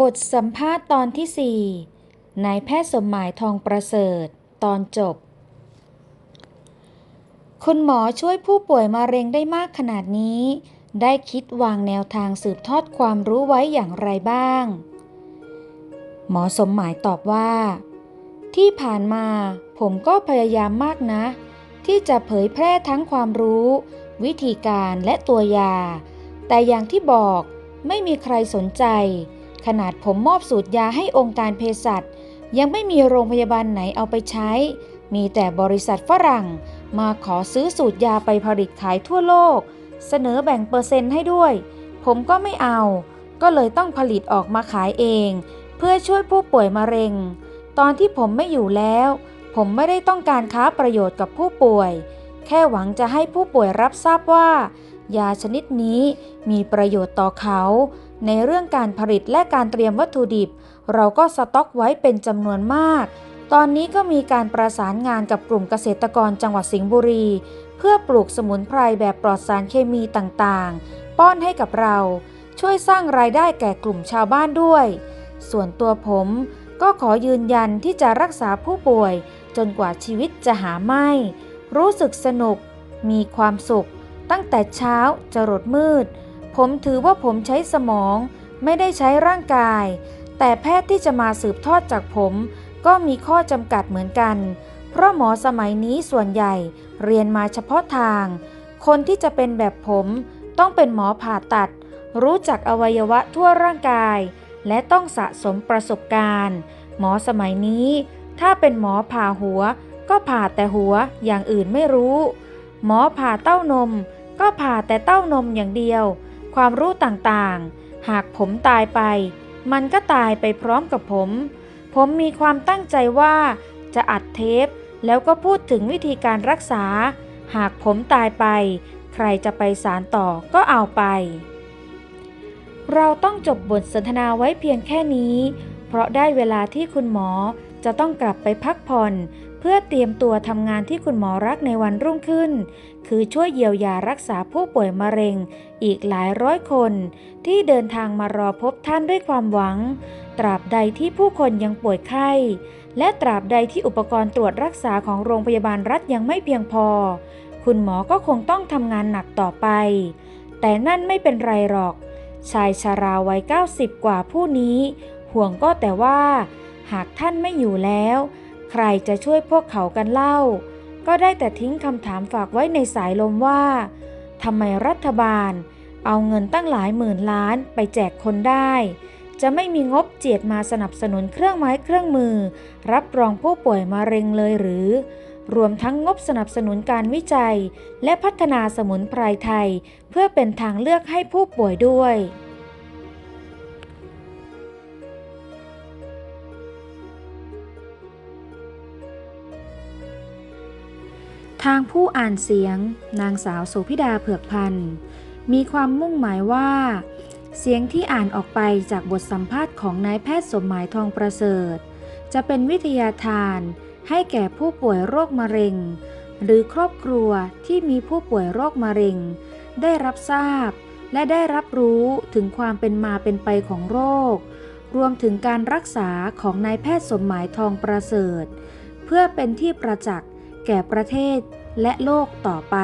บทสัมภาษณ์ตอนที่ 4 นายแพทย์สมหมายทองประเสริฐ ตอนจบ คุณหมอช่วยผู้ป่วยมะเร็งได้มากขนาดนี้ ได้คิดวางแนวทางสืบทอดความรู้ไว้อย่างไรบ้าง หมอสมหมายตอบว่า ที่ผ่านมาผมก็พยายามมากนะ ที่จะเผยแพร่ทั้งความรู้ วิธีการและตัวยา แต่อย่างที่บอกไม่มีใครสนใจ ขนาดผมมอบสูตรยาให้องค์การเภสัชยังไม่มีโรงพยาบาลไหนเอาไปใช้ มีแต่บริษัทฝรั่ง มาขอซื้อสูตรยาไปผลิตขายทั่วโลก เสนอแบ่งเปอร์เซ็นต์ให้ด้วย ผมก็ไม่เอา ก็เลยต้องผลิตออกมาขายเอง เพื่อช่วยผู้ป่วยมะเร็ง ตอนที่ผมไม่อยู่แล้ว ผมไม่ได้ต้องการค้าประโยชน์กับผู้ป่วย แค่หวังจะให้ผู้ป่วยรับทราบว่า ยาชนิดนี้มีประโยชน์ต่อเขา ในเรื่องการผลิตและการเตรียมวัตถุดิบ เราก็สต็อกไว้เป็นจำนวนมาก ตอนนี้ก็มีการประสานงานกับกลุ่มเกษตรกรจังหวัดสิงห์บุรี เพื่อปลูกสมุนไพรแบบปลอดสารเคมีต่างๆ ป้อนให้กับเรา ช่วยสร้างรายได้แก่กลุ่มชาวบ้านด้วย ส่วนตัวผมก็ขอยืนยันที่จะรักษาผู้ป่วย จนกว่าชีวิตจะหาไม่ รู้สึกสนุก มีความสุข ตั้งแต่เช้าจรดมืด ผมถือว่าผมใช้สมอง ไม่ได้ใช้ร่างกาย แต่แพทย์ที่จะมาสืบทอดจากผม ก็มีข้อจำกัดเหมือนกัน เพราะหมอสมัยนี้ส่วนใหญ่เรียนมาเฉพาะทาง คนที่จะเป็นแบบผมต้องเป็นหมอผ่าตัด รู้จักอวัยวะทั่วร่างกาย และต้องสะสมประสบการณ์ หมอสมัยนี้ ถ้าเป็นหมอผ่าหัว ก็ผ่าแต่หัวอย่างอื่นไม่รู้ หมอผ่าเต้านม ก็ผ่าแต่เต้านมอย่างเดียว ความรู้ต่างๆ หากผมตายไป มันก็ตายไปพร้อมกับผม ผมมีความตั้งใจว่าจะอัดเทป แล้วก็พูดถึงวิธีการรักษา หากผมตายไป ใครจะไปสารต่อก็เอาไป เราต้องจบบทสนทนาไว้เพียงแค่นี้ เพราะได้เวลาที่คุณหมอจะต้องกลับไปพักผ่อน เพื่อเตรียมตัวทำงานที่คุณหมอรักในวันรุ่งขึ้น คือช่วยเยียวยารักษาผู้ป่วยมะเร็งอีกหลายร้อยคน ที่เดินทางมารอพบท่านด้วยความหวัง ตราบใดที่ผู้คนยังป่วยไข้ และตราบใดที่อุปกรณ์ตรวจรักษาของโรงพยาบาลรัฐยังไม่เพียงพอ คุณหมอก็คงต้องทำงานหนักต่อไป แต่นั่นไม่เป็นไรหรอก ชายชาราวัย 90 กว่าผู้นี้ ห่วงก็แต่ว่า หากท่านไม่อยู่แล้ว ใครจะช่วยพวกเขากันเล่า ก็ได้แต่ทิ้งคำถามฝากไว้ในสายลมว่าทำไมรัฐบาล เอาเงินตั้งหลายหมื่นล้านไปแจกคนได้ จะไม่มีงบเจียดมาสนับสนุนเครื่องไม้เครื่องมือ รับรองผู้ป่วยมะเร็งเลยหรือ รวมทั้งงบสนับสนุนการวิจัย และพัฒนาสมุนไพรไทย เพื่อเป็นทางเลือกให้ผู้ป่วยด้วย ทางผู้อ่านเสียง นางสาวโสพิดาเผือกพันธ์มีความมุ่งหมายว่า เสียงที่อ่านออกไปจากบทสัมภาษณ์ของนายแพทย์สมหมายทองประเสริฐ จะเป็นวิทยาทาน ให้แก่ผู้ป่วยโรคมะเร็ง หรือครอบครัวที่มีผู้ป่วยโรคมะเร็ง ได้รับทราบ และได้รับรู้ถึงความเป็นมาเป็นไปของโรค รวมถึงการรักษาของนายแพทย์สมหมายทองประเสริฐ เพื่อเป็นที่ประจักษ์ แก่ประเทศและโลกต่อไป